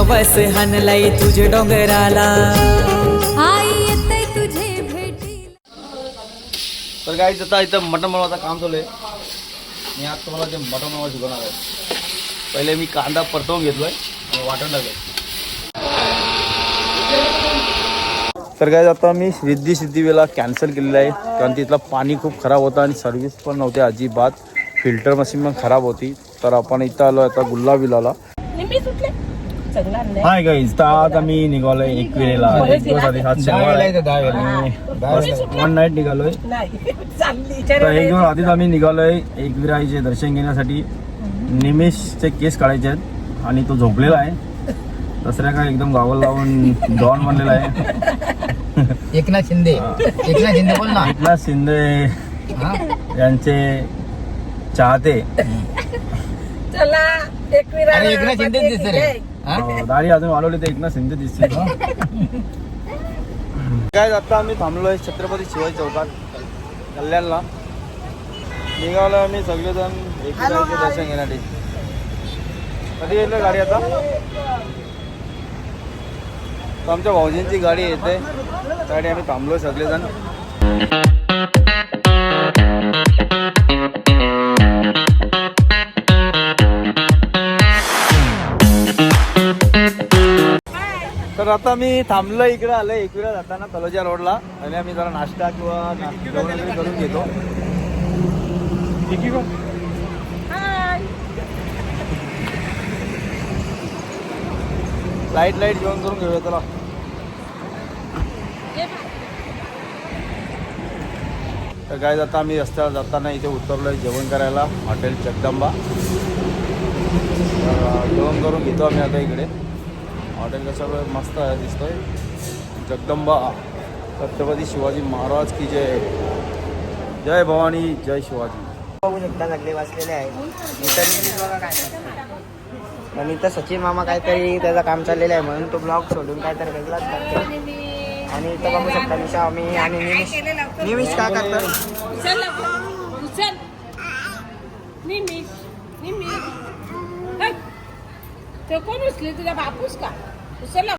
नवस हनलाय तुझे डोंगराला. आई येते तुझे भेटी तर काय आता इथं मटण बनवायचं काम चालू आहे. मी आज तुम्हाला ते मटण बनवायला शिकवणार आहे. पहिले मी कांदा परतवून घेतलोय आणि वाटण तर काय आता मी रिद्धी सिद्धीवेला कॅन्सल केलेलं आहे. कारण तिथलं पाणी खूप खराब होतं आणि सर्व्हिस पण नव्हती अजिबात. फिल्टर मशीन पण खराब होती. तर आपण इथं आलो आता गुल्ला विलाला हाय गाईज तर आज आम्ही निघालोय एक वेळेला एक दिवस आधी आज शनिवार आहे. वन नाईट निघालोय तर एक दिवस आधीच आम्ही निघालोय एकविराईचे दर्शन घेण्यासाठी निमेशचे केस काढायचे आहेत आणि तो झोपलेला आहे दसऱ्या काय एकदम गावाला लावून डॉन बनलेला आहे एकनाथ शिंदे एकनाथ शिंदे बोल ना एकनाथ शिंदे? यांचे चाहते अरे एकनाथ शिंदे दिसत दाढी अजून वाढवली तर एकनाथ शिंदे दिसते काय आता आम्ही थांबलोय छत्रपती शिवाजी चौकात कल्याणला. निघालो आम्ही सगळेजण एकविराईचे दर्शन घेण्यासाठी. कधी येईल गाडी आता? तर आमच्या भाऊजींची गाडी येते. त्यासाठी आम्ही थांबलोय सगळेजण. आता मी थांबलो इकडे आलो एकविरा जाताना तलोजा रोडला. आणि आम्ही जरा नाश्ता किंवा जेवण करून घेतो. ठीक आहे लाइट लाइट जेवण करून घेऊया चला. तर काय जाता आम्ही रस्त्यावर जाताना इथे उतरलोय जेवण करायला हॉटेल जगदंबा. तर जेवण करून घेतो आम्ही आता इकडे. हॉटेल कसं मस्त आहे दिसतोय. जगदंबा छत्रपती शिवाजी महाराज की जय. जय भवानी जय शिवाजी. बघू शकता सगळे बसलेले आहे. आणि इथं सचिन मामा काहीतरी त्याचं काम चाललेलं आहे म्हणून तो ब्लॉग सोडून काहीतरी वेगळाच करतो आणि इथं बघू शकता निशा मी आणि निमिष. निमिष काय करतो निमिष. निमिष. तो कोण उचले? तुझा बापूस का.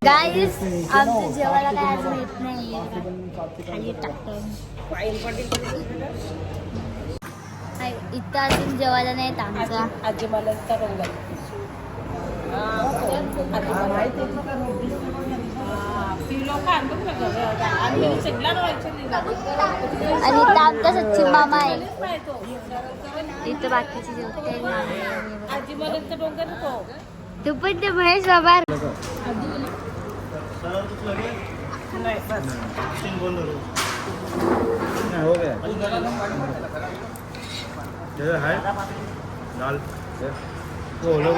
गाईस आमच्या जेवायला काय अजून येत नाही खाली टाकतो. हाय, इथं अजून जेवायला आमचा. आजी मला इतका रंग. हा, आजी. आणि नाही. आणि इथं आमचा सचिन मामा आहे. इथं बाकीचे जेवते. आजी मला डोंगर तू पण ते महेश बाबा हो गया जैसे है. दाल वो हो, लोग.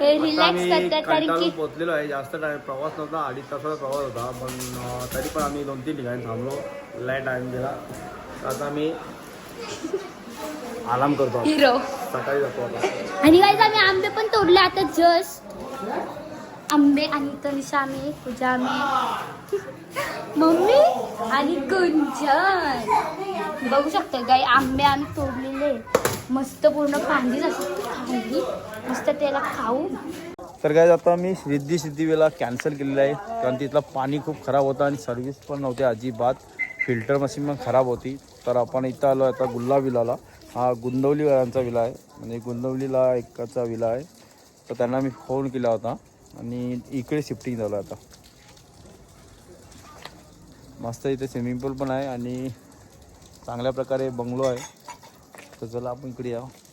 हे रिलॅक्स करतात कारण की पोचलेलो आहे. जास्त टाइम प्रवास नव्हता अडीच तासाचा प्रवास होता पण तरी पण आम्ही दोन तीन ठिकाणी थांबलो लाइट टाइम दिला आता आम्ही आराम करतो. हिरो सकाळी जातो आता. आणि गाईज आम्ही आंबे पण तोडले आता जस्ट आंबे आणि तनिषा आम्ही पूजा आम्ही. मम्मी आणि कुंजन बघू शकता गाई आंबे आम्ही तोडलेले. मस्त पूर्ण पांढरी खाली मस्त त्याला खाऊ तर काय आता मी रिद्धी सिद्धीवेला कॅन्सल केलेलं आहे. कारण तिथलं पाणी खूप खराब होतं आणि सर्व्हिस पण नव्हती अजिबात. फिल्टर मशीन पण खराब होती. तर आपण इथं आलो आता गुल्ला विलाला हा गुंदवलीवाल्यांचा विला आहे. म्हणजे गुंदवलीला एकाचा विला आहे. तर त्यांना मी फोन केला होता. आणि इकडे शिफ्टिंग झालं आता. मस्त इथे स्विमिंग पूल पण आहे आणि चांगल्या प्रकारे बंगलो आहे. तर चला आपण इकडे या Lights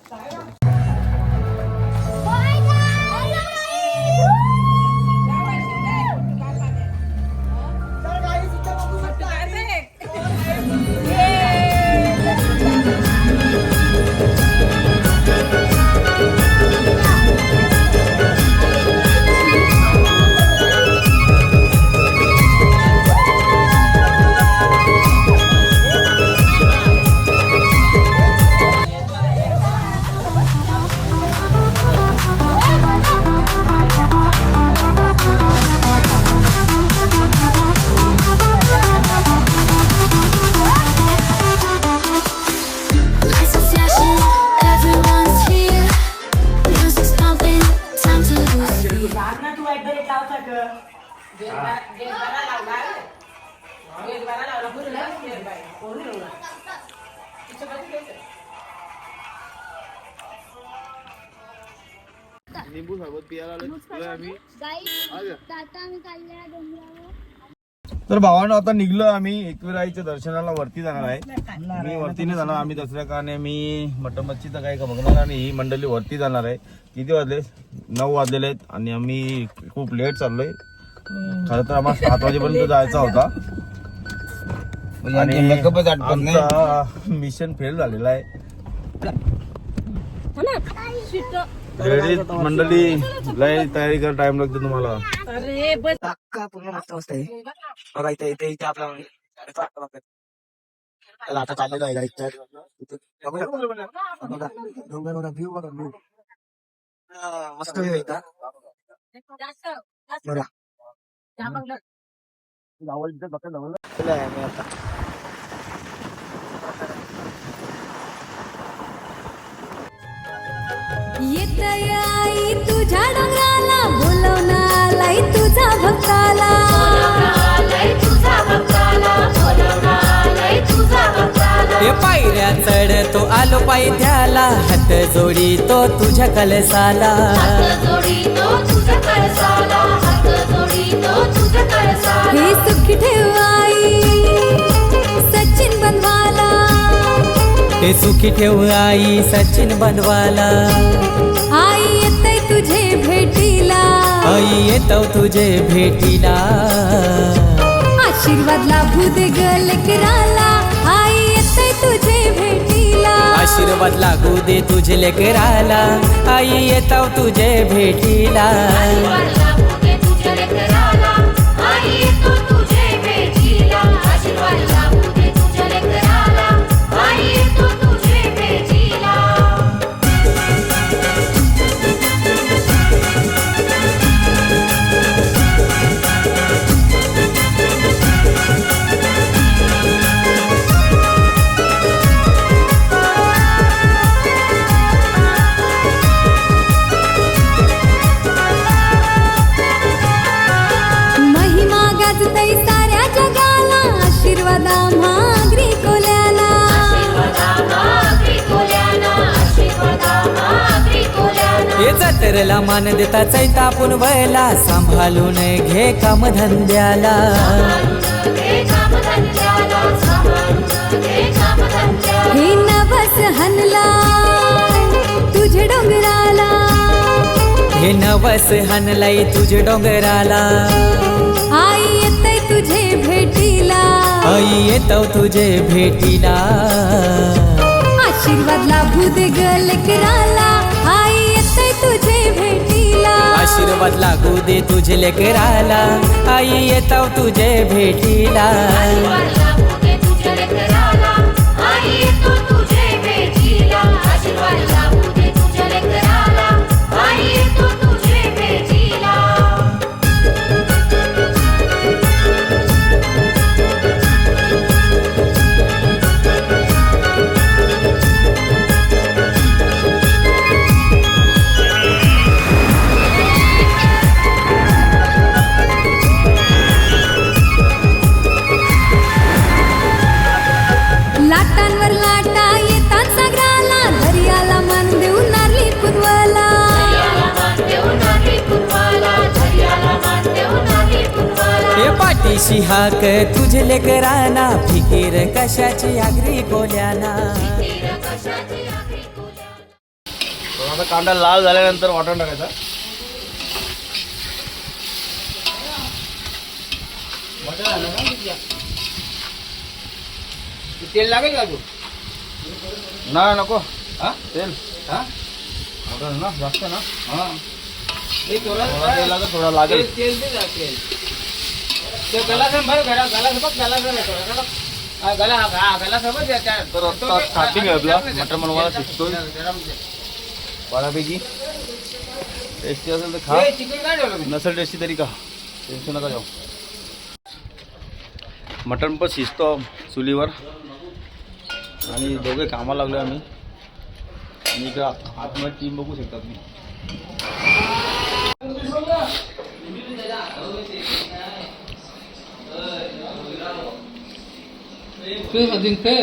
पियाला आम्ही. तर भावानं आता निघलो आम्ही एकविराईच्या दर्शनाला वरती जाणार आहे. मी वरती नाही जाणार आम्ही दसऱ्या कारणे मी मटन मच्छीचं काही बघणार आणि ही मंडळी वरती जाणार आहे. किती वाजले? नऊ वाजलेले आहेत आणि आम्ही खूप लेट चाललोय. खरं तर आम्हाला सात वाजेपर्यंत जायचा होता. आणि मिशन फेल झालेला आहे. रेडी मंडळी लय तयारी कर टाइम लागतो तुम्हाला. अरे बस अक्का पूर्ण मस्त मस्त आहे बघा इथे इथे इथे आपला चला, आता चाललेलो आहे तर बघू शकता. बघा. डोंगर बघा व्ह्यू बघा. व्ह्यू मस्त व्ह्यू इथं बघा. आम्ही आता पायऱ्या चढतो आलो पायथ्याला. हात जोडी तो तुझ्या कलसाला. हे सुखी ठेव हे सुखी ठेव आई सचिन बनवाला. आई येतय तुझे भेटीला. आई येतो तुझे भेटीला. आशीर्वाद लाभू दे ग लेकराला आई येतय तुझे भेटीला. आशीर्वाद लागू दे तुझे लेकराला आई येतो तुझे भेटीला. महिमा जटरला मान देता चैता आपण वयला सांभाळून घे काम धंद्याला हे नभस हनला तुझे डोंगराला. हे नवस हनलाई तुझे डोंगराला. आई येतय तुझे भेटीला. आई येतो तुझे भेटीला. आशीर्वाद लाभू दे ग आशीर्वाद लागू दे तुझे लेकराला. आई येतो तुझे भेटीला. दिशी हाक? तुझे लेकराना फिकीर कशाची आगरी कोल्याना? आता कांदा लाल झाल्यानंतर वाटण टाकायचा. तेल लागेल का तू नाही नको. हा? तेल. हा? ना जास्त ना. हा. थोडा तेल लागेल थोडा लागेल. तेल तेल तर आता स्टार्टिंग आहे आपला. मटण बनवायला शिकतोय गरम दे. बऱ्यापैकी टेस्टी असेल तर खा? नसेल टेस्टी तरी का टेन्शन नका जाऊ मटण पण शिजतो चुलीवर. आणि दोघे कामाला लागलो आम्ही. आणि इकडं आतमध्ये टीम बघू शकता तुम्ही सगळे कामाला लागल्या आम्ही वाचन होतो आता आम्हाला सगळं भेटत होता आम्ही कोल्हापूर नऊ वाजता उठलो असतो नऊ दहाला आम्हाला दोन्ही कामाला आहे,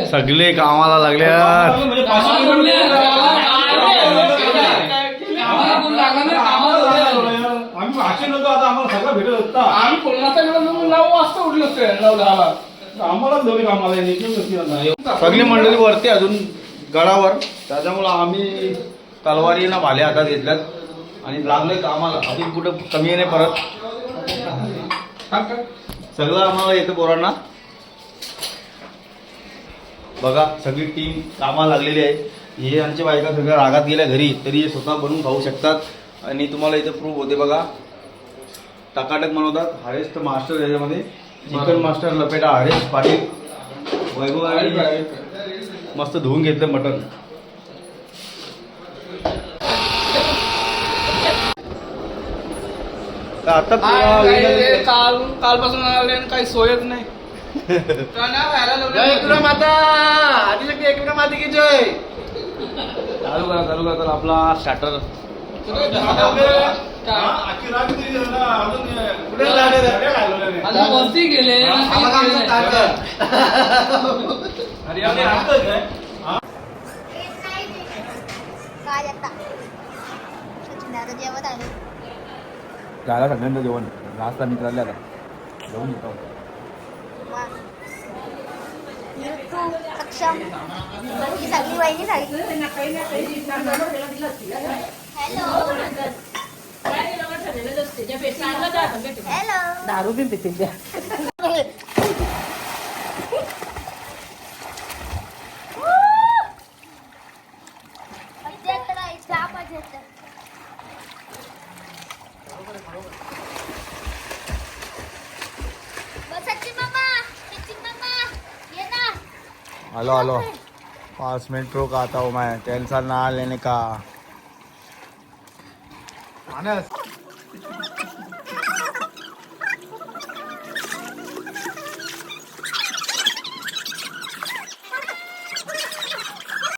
सगळे कामाला नाही. सगळी मंडळी वरती अजून गडावर. त्याच्यामुळं आम्ही तलवारीनं भाले हातात घेतल्यात. आणि लागले कामाला. अजून कुठं कमी नाही परत. सगळं आम्हाला येतं पोरांना. बघा सगळी टीम कामाला लागलेली आहे. हे आमच्या बायका सगळ्या रागात गेल्या घरी तरी हे स्वतः बनवून खाऊ शकतात. आणि तुम्हाला इथं प्रूफ होते बघा. टकाटक बनवतात. हायेस्ट मास्टर याच्यामध्ये. चिकन मास्टर लपेटा हरेश पाटील. वैभव आणि मस्त धुवून घेतलं मटन आता काल कालपासून काही सोयच नाही. जय एकविरा माता. आदिशक्ती एकविरा माता की जय. चालू करा चालू करा तर आपला स्टार्टर वरती गेले. काय? आता सचिन दादा जेवत आहे. झाला सगळ्यांचं जेवण. रास्ता मित्राला आता जेवून येतो. सक्षम ही सगळी वहिनी झाली. हॅलो हॅलो दारू बी पितील द्या मजा येतं हेलो हेलो पाँच मिनट रुक आता हूँ मैं टेंशन ना लेने का